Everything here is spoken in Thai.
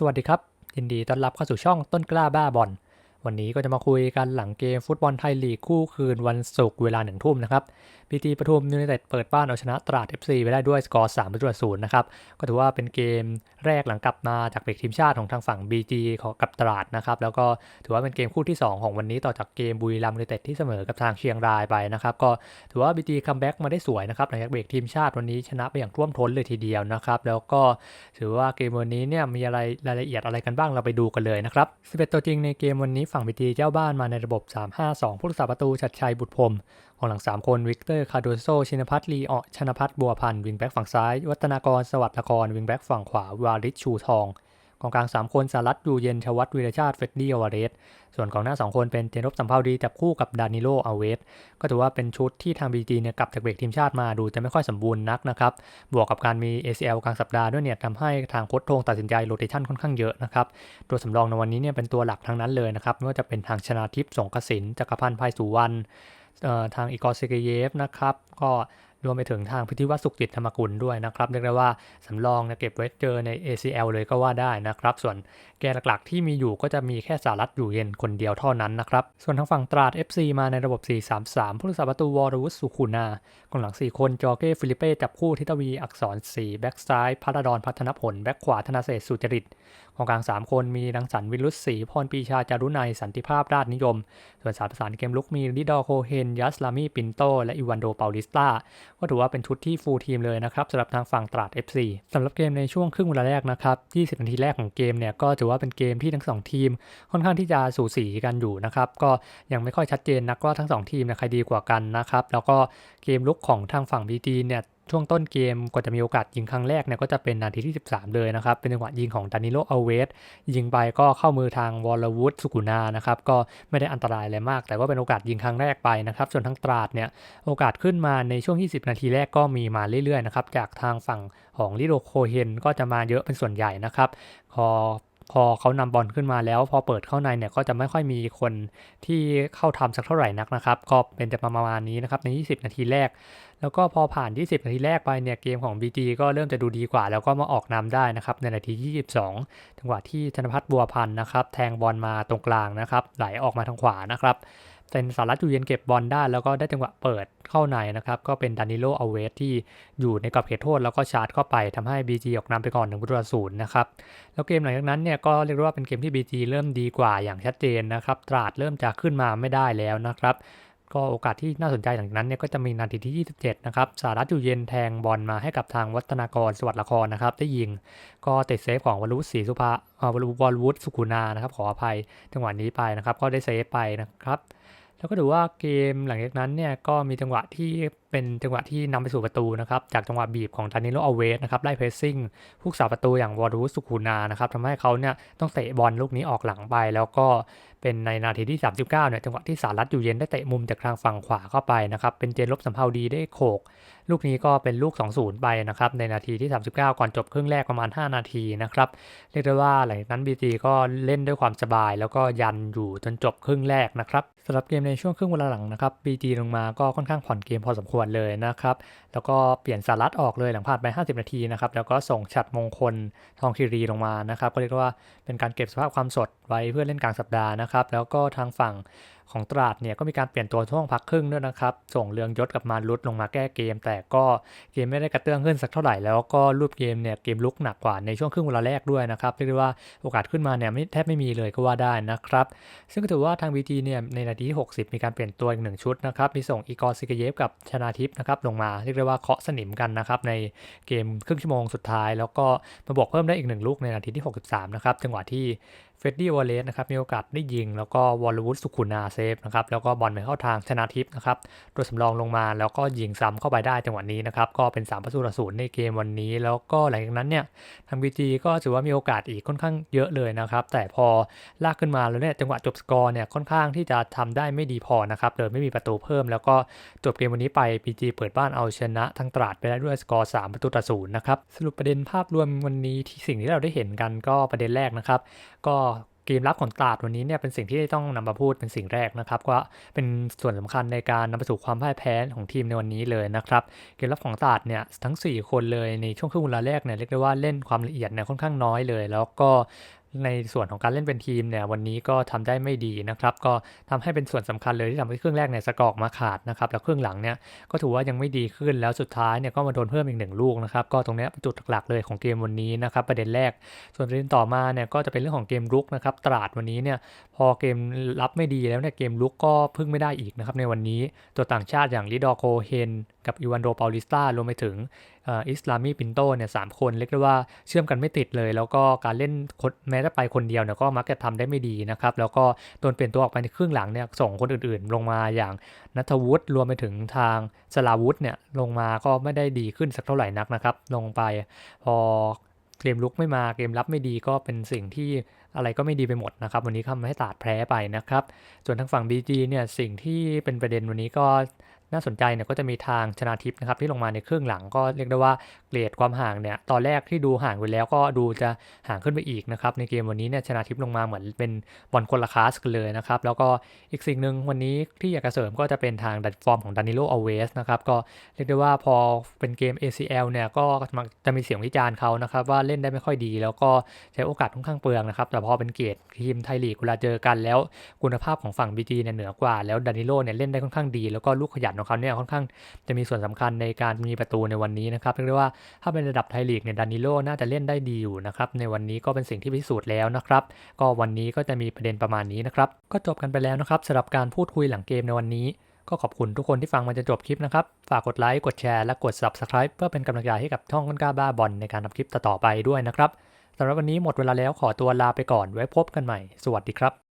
สวัสดีครับยินดีต้อนรับเข้าสู่ช่องต้นกล้าบ้าบอล วันนี้ก็จะมาคุยกันหลังเกมฟุตบอลไทยลีกคู่คืนวันศุกร์เวลาหนึ่งทุ่มนะครับพีทีปทุมยูไนเต็ดเปิดบ้านเอาชนะตราด FC ไปได้ด้วยสกอร์3ประตูศูนย์นะครับ ก็ถือว่าเป็นเกมแรกหลังกลับมาจากเบรกทีมชาติของทางฝั่ง BG ของกับตราดนะครับ แล้วก็ถือว่าเป็นเกมคู่ที่ 2 ของวันนี้ต่อจากเกมบุรีรัมย์ยูไนเต็ดที่เสมอกับทางเชียงรายไปนะครับ ก็ถือว่า BG คัมแบ็กมาได้สวยนะครับหลังจากเบรกทีมชาติวันนี้ชนะไปอย่างท่วมท้นเลยทีเดียวนะครับแล้วก็ถือว่าเกมวันนี้เนี่ยมีอะไรรายละเอียดอะไรกันบ้างเราไปดูกันเลยนะครับ11ตัวจริงในเกมวันนี้ฝั่ง BG เจ้าบ้านมาในระบบ 3-5-2 ผู้รักษาประตูชัดชัยบุตรพรมของหลัง 3 คน วิกเตอร์ คาร์โดโซ ชินพัฒน์ลีออชนพัฒน์บัวพันธ์วิงแบ็กฝั่งซ้าย วัฒนากร สวัสดิ์ละคร วิงแบ็กฝั่งขวา วาริชชูทอง กองกลาง 3 คนสารัตยูเย็นชวัตวีรชาติเฟดดี้อวาเรส ส่วนกองหน้า 2 คนเป็นเจนรบสัมภาวดีจับคู่กับดานิโลอาเวส ก็ถือว่าเป็นชุดที่ทางบีจีเนี่ยกลับจากเบรกทีมชาติมาดูจะไม่ค่อยสมบูรณ์นักนะครับ บวกกับการมี ACL กลางสัปดาห์ด้วยเนี่ยทำให้ทางโค้ชทงตัดสินใจโรเตชันค่อนข้างเยอะนะครับ ตัวสำรองในวันนี้เนี่ยเป็นตัวหลักทั้งนั้นเลยนะครับไม่ว่าจะเป็นทางชนาทิพย์สงกสินจักรพันธ์ภัยสุวรรณทางอีกอร์เซเกเยฟนะครับก็ รวมไปถึงทางพิธีวัตรสุขจิตธรรมกุลด้วยนะครับเรียกได้ว่าสำรองเนี่ยเก็บไว้เจอใน ACL เลยก็ว่าได้นะครับ ส่วนแกนหลักๆที่มีอยู่ก็จะมีแค่สารัตอยู่เย็นคนเดียวเท่านั้นนะครับ ส่วนทางฝั่งตราด FC มาในระบบ 4-3-3 ผู้รักษาประตูวอรวุฒิสุขุนากองหลัง 4 คนจอเก้ฟิลิเป้จับคู่ทิตวีอักษรศรีแบ็กซ้ายพัฒดอนพัฒนผลแบ็กขวาธนาเศษสุจริตกองกลาง 3 คนมีดังสันวิรุษศรีพรปีชาจารุนัยสันติภาพราชนิยม ส่วนสามประสานเกมลุกมีลิดอโคเฮนยัสลามีปินโต และอีวันโดเปาลิสตา ก็ถือว่าเป็นชุดที่ฟูลทีมเลยนะครับสำหรับทางฝั่งตราด FC สำหรับเกมในช่วงครึ่งเวลาแรกนะครับ 20 นาทีแรกของเกมเนี่ยก็ถือว่าเป็นเกมที่ทั้ง 2 ทีม ค่อนข้างที่จะสูสีกันอยู่นะครับก็ยังไม่ค่อยชัดเจนนักว่าทั้ง 2 ทีมนะใครดีกว่ากันนะครับแล้วก็เกมลุกของทางฝั่ง BT เนี่ย ช่วงต้นเกมกว่าจะมีโอกาสยิงครั้งแรกเนี่ยก็จะเป็นนาทีที่ 13 เลยนะครับ เป็นจังหวะยิงของดานิโลอเวสยิงไปก็เข้ามือทางวอลวุฒสุกุนานะครับก็ไม่ได้อันตรายอะไรมาก แต่ว่าเป็นโอกาสยิงครั้งแรกไปนะครับส่วนทั้งตราดเนี่ยโอกาสขึ้นมาในช่วง 20 นาทีแรกก็มีมาเรื่อยๆนะครับจากทางฝั่งของลิโดโคเฮนก็จะมาเยอะเป็นส่วนใหญ่นะครับพอ พอเขานำบอลขึ้นมาแล้วพอเปิดเข้าในเนี่ยก็จะไม่ค่อยมีคนที่เข้าทำสักเท่าไหร่นักนะครับ ก็เป็นจะประมาณนี้นะครับใน 20 นาทีแรก แล้วก็พอผ่าน 20 นาทีแรกไปเนี่ยเกมของ BG ก็เริ่มจะดูดีกว่า แล้วก็มาออกนำได้นะครับในนาทีที่22 จังหวะที่ธนพัฒน์บัวพันธ์นะครับแทงบอลมาตรงกลางนะครับไหลออกมาทางขวานะครับ เป็นสารัตอยู่เย็นเก็บบอลได้แล้วก็ได้จังหวะเปิดเข้าในนะครับ ก็เป็นดานิโลอเวสที่อยู่ในกรอบเขตโทษแล้วก็ชาร์จเข้าไปทำให้ BG ออกนำไปก่อนหนึ่งประตูศูนย์นะครับ แล้วเกมหลังจากนั้นเนี่ยก็เรียกว่าเป็นเกมที่ BG เริ่มดีกว่าอย่างชัดเจนนะครับ ตราดเริ่มจะขึ้นมาไม่ได้แล้วนะครับก็โอกาสที่น่าสนใจหลังจากนั้นเนี่ยก็จะมีนาทีที่ 27 นะครับสารัตอยู่เย็นแทงบอลมาให้กับทางวัฒนากรสวัสดิ์ละครนะครับ ได้ยิงก็เติดเซฟของวรุษศรีสุภาวรุวอลวุฒิสุขุนานะครับ ขออภัยจังหวะนี้ไปนะครับ ก็ได้เซฟไปนะครับ แล้วก็ดูว่าเกมหลังจากนั้นเนี่ยก็มีจังหวะที่เป็นจังหวะที่นำไปสู่ประตูนะครับ จากจังหวะบีบของดานิโลอเวสนะครับไล่เพรสซิ่งผู้สาประตูอย่างวอรูสุคูนานะครับทำให้เขาเนี่ยต้องเตะบอลลูกนี้ออกหลังไป แล้วก็เป็นในนาทีที่ 39เนี่ยจังหวะที่สารัตอยู่เย็นได้เตะมุมจากทางฝั่งขวาเข้าไปนะครับเป็นเจนลบสัมภาวดีได้โขก ลูกนี้ก็เป็นลูก 2-0 ไปนะครับในนาทีที่ 39 ก่อนจบครึ่งแรกประมาณ 5 นาทีนะครับเรียกได้ว่าหลังจากนั้นบีจีก็เล่นด้วยความสบาย แล้วก็ยันอยู่จนจบครึ่งแรกนะครับสำหรับเกมในช่วงครึ่งเวลาหลังนะครับบีจีลงมาก็ค่อนข้างผ่อนเกมพอสมควรเลยนะครับ แล้วก็เปลี่ยนสารัตออกเลยหลังผ่านไป 50 นาทีนะครับ แล้วก็ส่งฉัดมงคลทองคีรีลงมานะครับ ก็เรียกว่าเป็นการเก็บสภาพความสดไว้เพื่อเล่นกลางสัปดาห์นะครับ แล้วก็ทางฝั่งของตราดเนี่ยก็มีการเปลี่ยนตัวช่วงพักครึ่งด้วยนะครับ ส่งเรืองยศกับมาลุดลงมาแก้เกม แต่ก็เกมไม่ได้กระเตื้องขึ้นสักเท่าไหร่แล้วก็รูปเกมเนี่ยเกมลุกหนักกว่าในช่วงครึ่งเวลาแรกด้วยนะครับเรียกได้ว่าโอกาสขึ้นมาเนี่ยไม่แทบไม่มีเลยก็ว่าได้นะครับ ซึ่งถือว่าทาง BG เนี่ยในนาทีที่ 60 มีการเปลี่ยนตัวอีกหนึ่งชุดนะครับมีส่งอีกอร์ซิกเยฟกับชนาทิพย์นะครับลงมาเรียกได้ว่าเคาะสนิมกันนะครับในเกมครึ่งชั่วโมงสุดท้าย แล้วก็มาบวกเพิ่มได้อีกหนึ่งลูกในนาทีที่ 63 นะครับจังหวะที่เฟดดี้วอลเลสนะครับมีโอกาสได้ยิง แล้วก็วอลวุฒสุขุนาเซฟนะครับแล้วก็บอลไปเข้าทางชนะทิพย์นะครับตัวสำรองลงมาแล้วก็ยิงซ้ำเข้าไปได้จังหวะนี้นะครับก็เป็น3ประตูต่อศูนย์ในเกมวันนี้ แล้วก็หลังจากนั้นเนี่ยทางบีจีก็ถือว่ามีโอกาสอีกค่อนข้างเยอะเลยนะครับแต่พอลากขึ้นมาแล้วเนี่ยจังหวะจบสกอร์เนี่ยค่อนข้างที่จะทำได้ไม่ดีพอนะครับเลยไม่มีประตูเพิ่ม แล้วก็จบเกมวันนี้ไปบีจีเปิดบ้านเอาชนะทางตราดไปได้ด้วยสกอร์3ประตูต่อศูนย์นะครับ สรุปประเด็นภาพรวมวันนี้ที่สิ่งที่เราได้เห็นกันก็ประเด็นแรกนะครับ ก็เกมรับของตราดวันนี้เนี่ยเป็นสิ่งที่ต้องนำมาพูดเป็นสิ่งแรกนะครับก็เป็นส่วนสำคัญในการนำไปสู่ความพ่ายแพ้ของทีมในวันนี้เลยนะครับเกมรับของตราดเนี่ยทั้ง 4 คนเลยในช่วงครึ่งเวลาแรกเนี่ยเรียกได้ว่าเล่นความละเอียดเนี่ยค่อนข้างน้อยเลย แล้วก็ ในส่วนของการเล่นเป็นทีมเนี่ยวันนี้ก็ทำได้ไม่ดีนะครับ ก็ทำให้เป็นส่วนสำคัญเลยที่ทำให้ครึ่งแรกเนี่ยสกอร์ออกมาขาดนะครับแล้วครึ่งหลังเนี่ยก็ถือว่ายังไม่ดีขึ้นแล้วสุดท้ายเนี่ยก็มาโดนเพิ่มอีกหนึ่งลูกนะครับก็ตรงนี้เป็นจุดหลักๆเลยของเกมวันนี้นะครับประเด็นแรก ส่วนประเด็นต่อมาเนี่ยก็จะเป็นเรื่องของเกมรุกนะครับตราดวันนี้เนี่ยพอเกมรับไม่ดีแล้วเนี่ยเกมรุกก็พึ่งไม่ได้อีกนะครับในวันนี้ตัวต่างชาติอย่างลิดอร์โคเฮน กับอีวานโดเปาลิสตารวมไปถึงอิสลามีปินโตเนี่ยสามคนเรียกได้ว่าเชื่อมกันไม่ติดเลย แล้วก็การเล่นคนแม้จะไปคนเดียวเนี่ยก็มักจะทำได้ไม่ดีนะครับ แล้วก็โดนเปลี่ยนตัวออกไปในครึ่งหลังเนี่ยส่งคนอื่นๆ ลงมาอย่างนัทวุฒิรวมไปถึงทางสลาวุธเนี่ยลงมาก็ไม่ได้ดีขึ้นสักเท่าไหร่นักนะครับ ลงไปพอเกมลุกไม่มาเกมรับไม่ดีก็เป็นสิ่งที่อะไรก็ไม่ดีไปหมดนะครับ วันนี้ทำให้ตาดแพ้ไปนะครับ ส่วนทางฝั่ง BG เนี่ยสิ่งที่เป็นประเด็นวันนี้ก็ น่าสนใจเนี่ยก็จะมีทางชนาทิพย์นะครับที่ลงมาในครึ่งหลังก็เรียกได้ว่าเกรดความห่างเนี่ยตอนแรกที่ดูห่างไปแล้วก็ดูจะห่างขึ้นไปอีกนะครับในเกมวันนี้เนี่ยชนาทิพย์ลงมาเหมือนเป็นบอลคนละคลาสกันเลยนะครับแล้วก็อีกสิ่งหนึ่งวันนี้ที่อยากจะเสริมก็จะเป็นทางดัดฟอร์มของดานิโลอเวสนะครับก็เรียกได้ว่าพอเป็นเกม ACL เนี่ยก็จะมีเสียงวิจารณ์เขานะครับว่าเล่นได้ไม่ค่อยดี แล้วก็ใช้โอกาสค่อนข้างเปลืองนะครับแต่พอเป็นเกรดทีมไทยลีกเวลาเจอกันแล้วคุณภาพของฝั่ง BG เนี่ยเหนือกว่า แล้วดานิโลเนี่ยเล่นได้ค่อนข้างดี แล้วก็ลูกขยันของเขาเนี่ยค่อนข้างจะมีส่วนสำคัญในการมีประตูในวันนี้นะครับเรียกได้ว่าถ้าเป็นระดับไทยลีกเนี่ยดานิโลน่าจะเล่นได้ดีอยู่นะครับในวันนี้ก็เป็นสิ่งที่พิสูจน์แล้วนะครับ ก็วันนี้ก็จะมีประเด็นประมาณนี้นะครับ ก็จบกันไปแล้วนะครับสำหรับการพูดคุยหลังเกมในวันนี้ ก็ขอบคุณทุกคนที่ฟังมาจนจบคลิปนะครับ ฝากกดไลค์กดแชร์และกด subscribe เพื่อเป็นกำลังใจให้กับช่องก้นกล้าบ้าบอลในการทำคลิปต่อๆไปด้วยนะครับสำหรับวันนี้หมดเวลาแล้วขอตัวลาไปก่อนไว้พบกันใหม่ สวัสดีครับ